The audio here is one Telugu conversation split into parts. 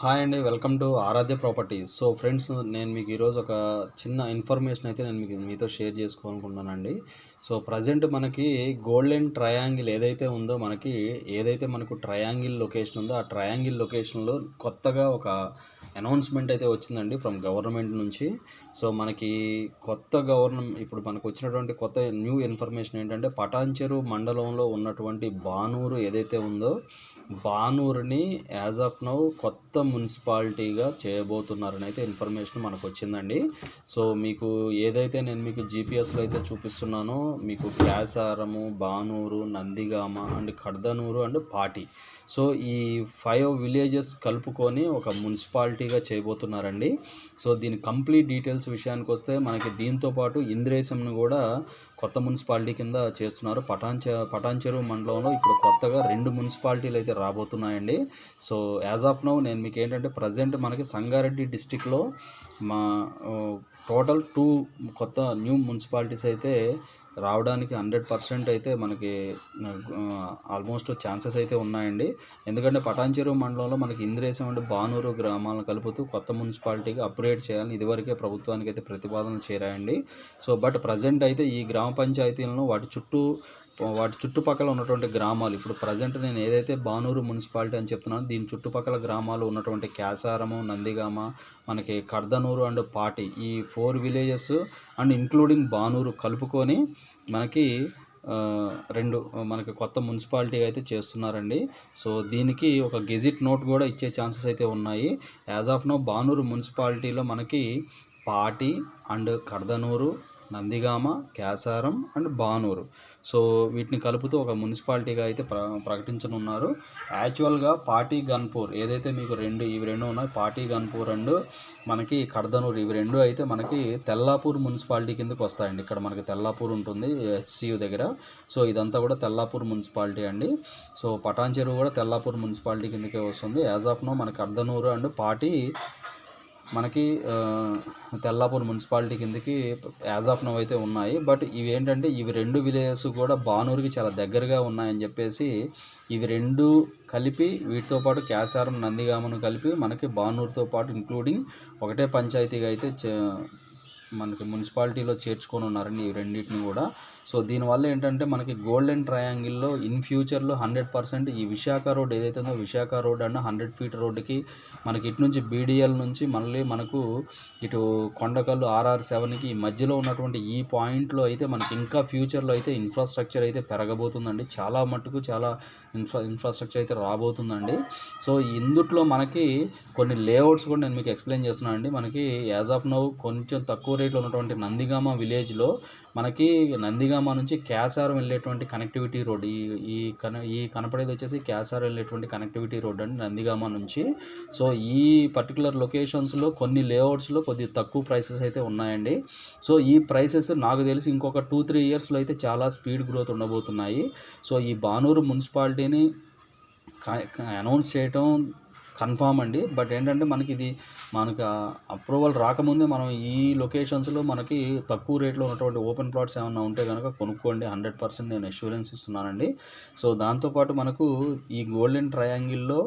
హాయ్ అండి welcome to Aradhya properties so friends నేను మీకు ఈరోజు ఒక చిన్న ఇన్ఫర్మేషన్ అయితే నేను మీకు మీతో షేర్ చేసుకోవాలనుకుంటున్నానండి. సో ప్రజెంట్ మనకి గోల్డెన్ ట్రయాంగిల్ ఏదైతే ఉందో మనకి ఏదైతే మనకు ట్రయాంగిల్ లొకేషన్ ఉందో ఆ ట్రయాంగిల్ లొకేషన్లో కొత్తగా ఒక అనౌన్స్మెంట్ అయితే వచ్చిందండి ఫ్రమ్ గవర్నమెంట్ నుంచి. సో మనకి కొత్త గవర్నమెంట్ ఇప్పుడు మనకు వచ్చినటువంటి కొత్త న్యూ ఇన్ఫర్మేషన్ ఏంటంటే పటాన్చెరు మండలంలో ఉన్నటువంటి బానూరు ఏదైతే ఉందో బానూరుని యాజ్ ఆఫ్ నౌ కొత్త మున్సిపాలిటీగా చేయబోతున్నారని అయితే ఇన్ఫర్మేషన్ మనకు వచ్చిందండి సో మీకు ఏదైతే నేను మీకు జీపీఎస్లో అయితే చూపిస్తున్నానో మీకు Kyasaram Banur Nandigama and Kaddanur and Pati. So ఈ ఫైవ్ విలేజెస్ కలుపుకొని ఒక మున్సిపాలిటీగా చేయబోతున్నారండి. సో దీని కంప్లీట్ డీటెయిల్స్ విషయానికి వస్తే మనకి దీంతో పాటు ఇంద్రేశంను కూడా కొత్త మున్సిపాలిటీ కింద చేస్తున్నారు. పటాన్ పటాన్చెరు మండలంలో ఇప్పుడు కొత్తగా రెండు మున్సిపాలిటీలు అయితే రాబోతున్నాయండి. సో యాజ్ ఆఫ్ నౌ నేను మీకు ఏంటంటే ప్రజెంట్ మనకి సంగారెడ్డి డిస్టిక్లో మా టోటల్ టూ కొత్త న్యూ మున్సిపాలిటీస్ అయితే రావడానికి హండ్రెడ్ పర్సెంట్ అయితే మనకి ఆల్మోస్ట్ ఛాన్సెస్ అయితే ఉన్నాయండి. ఎందుకంటే పటాన్చెరు మండలంలో మనకి ఇంద్రేశం అండ్ బానూరు గ్రామాలను కలుపుతూ కొత్త మున్సిపాలిటీకి అప్గ్రేడ్ చేయాలని ఇదివరకే ప్రభుత్వానికి అయితే ప్రతిపాదన చేరాయండి. సో బట్ ప్రజెంట్ అయితే ఈ గ్రామ పంచాయతీలను వాటి చుట్టూ వాటి చుట్టుపక్కల ఉన్నటువంటి గ్రామాలు ఇప్పుడు ప్రజెంట్ నేను ఏదైతే బానూరు మున్సిపాలిటీ అని చెప్తున్నానో దీని చుట్టుపక్కల గ్రామాలు ఉన్నటువంటి క్యాసారము నందిగామ మనకి కర్దనూరు అండ్ పాటి ఈ four villages and including Banur కలుపుకొని మనకి రెండు మనకి కొత్త మున్సిపాలిటీ అయితే చేస్తున్నారండి. సో దీనికి ఒక గెజిట్ నోట్ కూడా ఇచ్చే ఛాన్సెస్ అయితే ఉన్నాయి. యాజ్ ఆఫ్ నో బానూరు మున్సిపాలిటీలో మనకి Pati and Kardanur Nandigama Kyasaram and Banur. So వీటిని కలుపుతూ ఒక మున్సిపాలిటీగా అయితే ప్ర ప్రకటించనున్నారు. యాక్చువల్గా పార్టీ గన్పూర్ ఏదైతే మీకు రెండు ఇవి రెండు ఉన్నాయి పార్టీ గన్పూర్ అండ్ మనకి కడదనూరు ఇవి రెండు అయితే మనకి తెల్లాపూర్ మున్సిపాలిటీ కిందకి వస్తాయండి. ఇక్కడ మనకి తెల్లాపూర్ ఉంటుంది హెచ్సియు దగ్గర. సో ఇదంతా కూడా తెల్లాపూర్ మున్సిపాలిటీ అండి. సో పటాన్ చెరువు కూడా తెల్లాపూర్ మున్సిపాలిటీ కిందకే వస్తుంది. యాజ్ ఆఫ్ నో మనకి కర్దనూరు అండ్ పార్టీ మనకి తెల్లాపూర్ మున్సిపాలిటీ కిందకి యాజ్ ఆఫ్ నవ్ అయితే ఉన్నాయి. బట్ ఇవి ఏంటంటే ఇవి రెండు విలేజెస్ కూడా బానూరుకి చాలా దగ్గరగా ఉన్నాయని చెప్పేసి ఇవి రెండు కలిపి వీటితో పాటు క్యాసారం నందిగామను కలిపి మనకి బానూరుతో పాటు ఇంక్లూడింగ్ ఒకటే పంచాయతీగా అయితే చే- మనకి మున్సిపాలిటీలో చేర్చుకొని ఉన్నారండి ఈ రెండింటిని కూడా. సో దీనివల్ల ఏంటంటే మనకి గోల్డెన్ ట్రయాంగిల్లో ఇన్ ఫ్యూచర్లో హండ్రెడ్ పర్సెంట్ ఈ విశాఖ రోడ్ ఏదైతే ఉందో విశాఖ రోడ్ అన్న హండ్రెడ్ ఫీట్ రోడ్డుకి మనకి ఇటు నుంచి బీడిఎల్ నుంచి మళ్ళీ మనకు ఇటు కొండకల్లు ఆర్ఆర్ సెవెన్కి ఈ మధ్యలో ఉన్నటువంటి ఈ పాయింట్లో అయితే మనకి ఇంకా ఫ్యూచర్లో అయితే ఇన్ఫ్రాస్ట్రక్చర్ అయితే పెరగబోతుందండి. చాలా మట్టుకు చాలా ఇన్ఫ్రా ఇన్ఫ్రాస్ట్రక్చర్ అయితే రాబోతుందండి. సో ఇందుట్లో మనకి కొన్ని లేఅవుట్స్ కూడా నేను మీకు ఎక్స్ప్లెయిన్ చేస్తున్నాను అండి. మనకి యాజ్ ఆఫ్ నౌ కొంచెం తక్కువ రేట్లో ఉన్నటువంటి నందిగామ విలేజ్లో మనకి నందిగామ నుంచి కేసార్ వెళ్ళేటువంటి కనెక్టివిటీ రోడ్ ఈ ఈ కన ఈ కనపడేది వచ్చేసి కేసార్ వెళ్ళేటువంటి కనెక్టివిటీ రోడ్ అండి నందిగామ నుంచి. సో ఈ పర్టికులర్ లొకేషన్స్లో కొన్ని లేఅవుట్స్లో కొద్ది తక్కువ ప్రైసెస్ అయితే ఉన్నాయండి. సో ఈ ప్రైసెస్ నాకు తెలిసి ఇంకొక టూ త్రీ ఇయర్స్లో అయితే చాలా స్పీడ్ గ్రోత్ ఉండబోతున్నాయి. సో ఈ బానూరు మున్సిపాలిటీని అనౌన్స్ చేయటం కన్ఫామ్ అండి. బట్ ఏంటంటే మనకి ఇది మనకి అప్రూవల్ రాకముందే మనం ఈ లొకేషన్స్లో మనకి తక్కువ రేట్లో ఉన్నటువంటి ఓపెన్ ప్లాట్స్ ఏమైనా ఉంటే కనుక కొనుక్కోండి. హండ్రెడ్ పర్సెంట్ నేను అష్యూరెన్స్ ఇస్తున్నానండి. సో దాంతోపాటు మనకు ఈ గోల్డెన్ ట్రయాంగిల్లో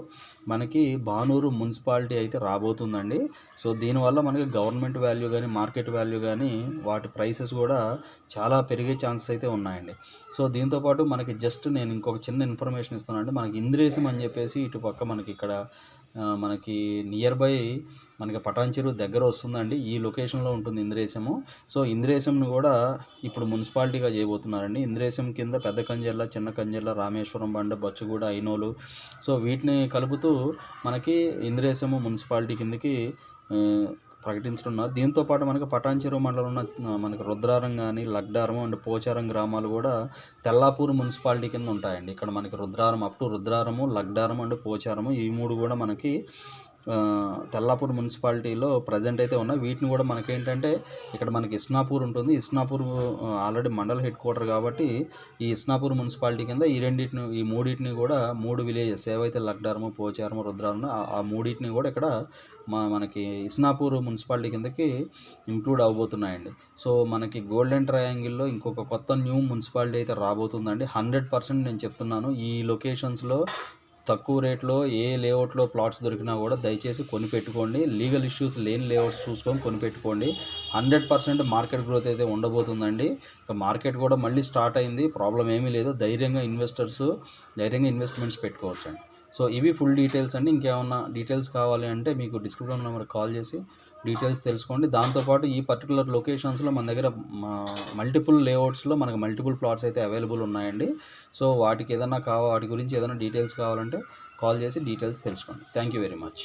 మనకి బానూరు మున్సిపాలిటీ అయితే రాబోతుందండి. సో దీనివల్ల మనకి గవర్నమెంట్ వాల్యూ కానీ మార్కెట్ వాల్యూ కానీ వాటి ప్రైసెస్ కూడా చాలా పెరిగే ఛాన్సెస్ అయితే ఉన్నాయండి. సో దీంతోపాటు మనకి జస్ట్ నేను ఇంకొక చిన్న ఇన్ఫర్మేషన్ ఇస్తున్నానండి. మనకి ఇంద్రేశం అని చెప్పేసి ఇటు పక్క మనకి ఇక్కడ మనకి నియర్ బై మనకి పటాన్ చెరువు దగ్గర వస్తుందండి. ఈ లొకేషన్లో ఉంటుంది ఇంద్రేశము. సో ఇంద్రేశంను కూడా ఇప్పుడు మున్సిపాలిటీగా చేయబోతున్నారండి. ఇంద్రేశం కింద పెద్ద కంజర్ల చిన్న కంజర్ల రామేశ్వరం బండ బచ్చుగూడ ఐనోలు. సో వీటిని కలుపుతూ మనకి ఇంద్రేశము మున్సిపాలిటీ కిందకి ప్రకటించనున్నారు. దీంతో పాటు మనకి పటాన్చెరు మండలం ఉన్న మనకు మనకి రుద్రారం కానీ లగ్డారం అండ్ పోచారం గ్రామాలు కూడా తెల్లాపూర్ మున్సిపాలిటీ కింద ఉంటాయండి. ఇక్కడ మనకి Rudraram up to Rudraram Lakdaram and Pocharam ఈ మూడు కూడా మనకి తెల్లాపూర్ మున్సిపాలిటీలో ప్రజెంట్ అయితే ఉన్నాయి వీటిని కూడా మనకి ఏంటంటే ఇక్కడ మనకి ఇస్నాపూర్ ఉంటుంది. Isnapur already mandal headquarter కాబట్టి ఈ ఇస్నాపూర్ మున్సిపాలిటీ కింద ఈ రెండింటిని ఈ మూడింటిని కూడా మూడు విలేజెస్ ఏవైతే లగ్డారము పోచారము రుద్రారము ఆ- ఆ మూడింటిని కూడా ఇక్కడ మా మనకి ఇస్నాపూర్ మున్సిపాలిటీ కిందకి ఇంక్లూడ్ అవబోతున్నాయండి. సో మనకి గోల్డెన్ ట్రయాంగిల్లో ఇంకొక కొత్త న్యూ మున్సిపాలిటీ అయితే రాబోతుందండి. హండ్రెడ్ పర్సెంట్ నేను చెప్తున్నాను. ఈ లొకేషన్స్లో తక్కువ రేట్లో ఏ లేఅవుట్లో ప్లాట్స్ దొరికినా కూడా దయచేసి కొనిపెట్టుకోండి. లీగల్ ఇష్యూస్ లేని లేఅవుట్స్ చూసుకొని కొనిపెట్టుకోండి. హండ్రెడ్ పర్సెంట్ మార్కెట్ గ్రోత్ అయితే ఉండబోతుందండి. ఇక మార్కెట్ కూడా మళ్ళీ స్టార్ట్ అయింది. ప్రాబ్లం ఏమీ లేదు. ధైర్యంగా ఇన్వెస్టర్స్ ధైర్యంగా ఇన్వెస్ట్మెంట్స్ పెట్టుకోవచ్చండి. సో ఇవి ఫుల్ డీటెయిల్స్ అండి. ఇంకేమన్నా డీటెయిల్స్ కావాలి అంటే మీకు డిస్క్రిప్షన్ నెంబర్ కాల్ చేసి డీటెయిల్స్ తెలుసుకోండి. దాంతోపాటు ఈ పర్టికులర్ లొకేషన్స్లో మన దగ్గర మల్టిపుల్ లేఅవుట్స్లో మనకు మల్టిపుల్ ప్లాట్స్ అయితే అవైలబుల్ ఉన్నాయండి. సో వాటికి ఏదైనా కావా వాటి గురించి ఏదైనా డీటెయిల్స్ కావాలంటే కాల్ చేసి డీటెయిల్స్ తెలుసుకోండి. Thank you very much